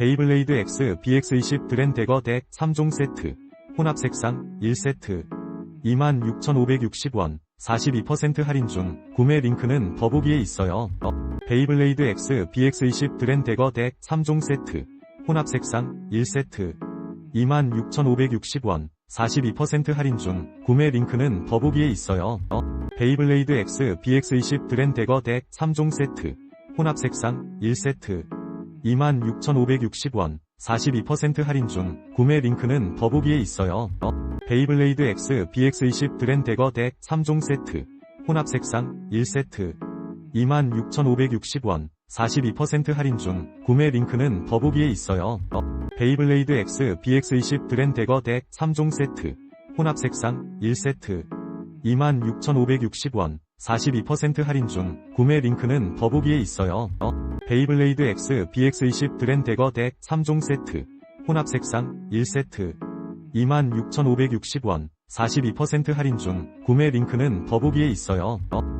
베이블레이드 X BX20 드렌데거 덱 3종 세트. 혼합 색상 1세트. 26,560원. 42% 할인 중. 구매 링크는 더보기에 있어요. 어, 베이블레이드 X BX20 드렌데거 덱 3종 세트. 혼합 색상 1세트. 26,560원. 42% 할인 중. 구매 링크는 더보기에 있어요. 어, 베이블레이드 X BX20 드렌데거 덱 3종 세트. 혼합 색상 1세트. 26,560원. 42% 할인 중. 구매 링크는 더보기에 있어요. 어, 베이블레이드 X BX20 드렌데거 덱 3종 세트. 혼합 색상 1세트. 26,560원. 42% 할인 중. 구매 링크는 더보기에 있어요. 어, 베이블레이드 X BX20 드렌데거 덱 3종 세트. 혼합 색상 1세트. 26,560원. 42% 할인 중. 구매 링크는 더보기에 있어요. 어, 베이블레이드 X BX20 드렌데거 덱 3종 세트. 혼합 색상 1세트. 26,560원. 42% 할인 중. 구매 링크는 더보기에 있어요. 어,